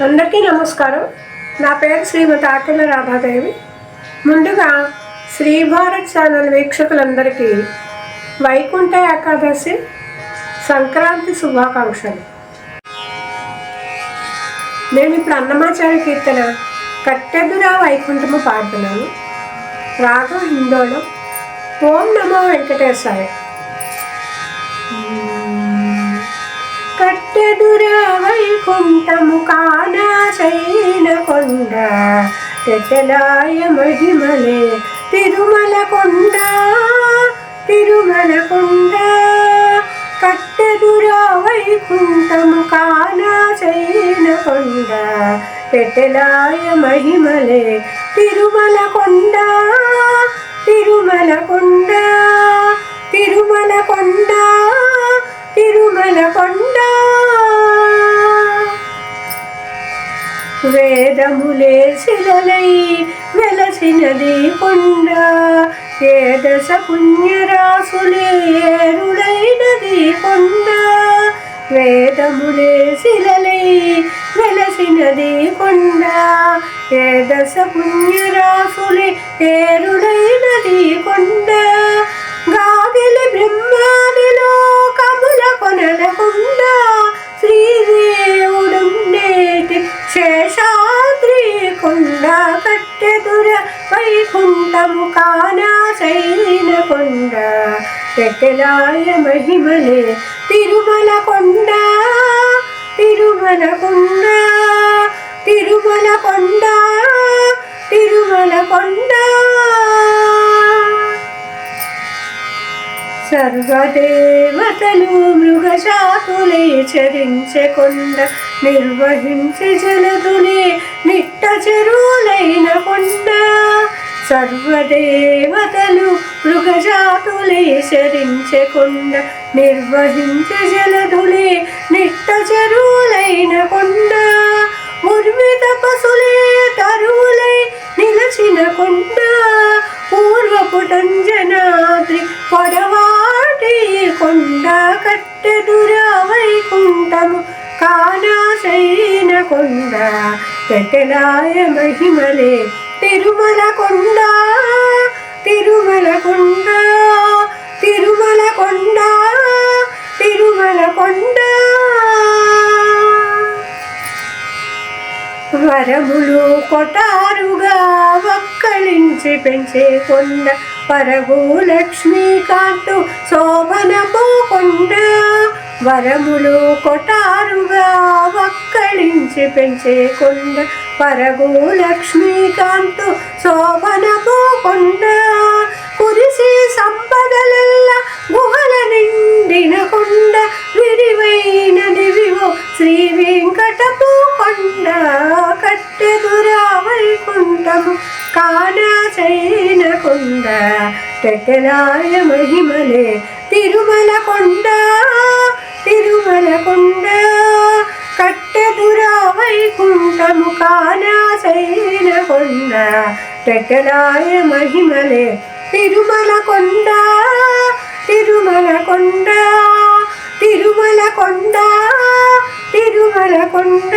అందరికీ నమస్కారం. నా పేరు శ్రీమతి ఆటల రాధాదేవి. ముందుగా శ్రీ భారత్ ఛానల్ వీక్షకులందరికీ వైకుంఠ ఏకాదశి సంక్రాంతి శుభాకాంక్షలు. నేను ఇప్పుడు అన్నమాచార్య కీర్తన కట్టెదురా వైకుంఠము పాడుతున్నాను. రాగం హిందోళం. ఓం నమో వెంకటేశాయ. కట్టెదురా వైకుంఠము కానా చైన కొండ. తెట్టలాయ మహిమలే తిరుమల కొండ తిరుమల కొండ. కట్టెదురా వైకుంఠము కానా చైన కొండ. తెట్టలాయ మహిమలే తిరుమల కొండ తిరుమల కొండ. తిరుమల కొండ తిరుమల కొండ. వేదములే శిలలై వెలసినది కొండ. ఏ దశ పుణ్యరాసులే కొండ. వేదములే శిలలై వెలసినది కొండ. ఏ దశ పుణ్యరాసులే కొండ కట్టెదుర వైకుంఠము కానా శైలిన కొండ. పెట్టెలాయ మహిమలే తిరుమల కొండ తిరుమల కొండ తిరుమల కొండ తిరుమల కొండ. సర్వదేవతలు మృగశాతులే చరించే కొండ. నిర్వహించి జలదులే నిట్ట చెరువులైన కొండ. సర్వదేవతలు మృగజాతులే చరించే కొండ. నిర్వహించే నిట్ట చెరువులైన కొండ. ఉర్విత పశులే తరువులై నిలచిన కొండ. పూర్వపుటంజనాద్రి పొడవాటి కొండ కట్టెదురా వైకుంఠము శైన కొండ పెట్టెలాయ మహిమలే తిరుమల కొండ తిరుమల కొండ తిరుమల కొండ తిరుమల కొండ. వరములు కొటారుగా వక్కలించి పెంచే కొండ పరగు లక్ష్మీకాంతు శోభన పోకుండా వరములు కొటారుగా వక్కలించి పెంచే కొండ. పరగు లక్ష్మీకాంతు శోభన కొండ కురిసి సంపదలెల్ల గుహల నిండిన కొండ. విరివైన దివివో శ్రీ వెంకటపు కొండ కట్టెదురా వైకుంఠము కానాచైన కొండ. టెటలాయ మహిమలే తిరుమల కొండ. తిరుమల కొండ కట్టెదురా వైకుంఠము కానాచైన కొండ టెటలాయ మహిమలే. తిరుమల కొండ తిరుమల కొండ తిరుమల కొండ తిరుమల కొండ తిరుమల కొండ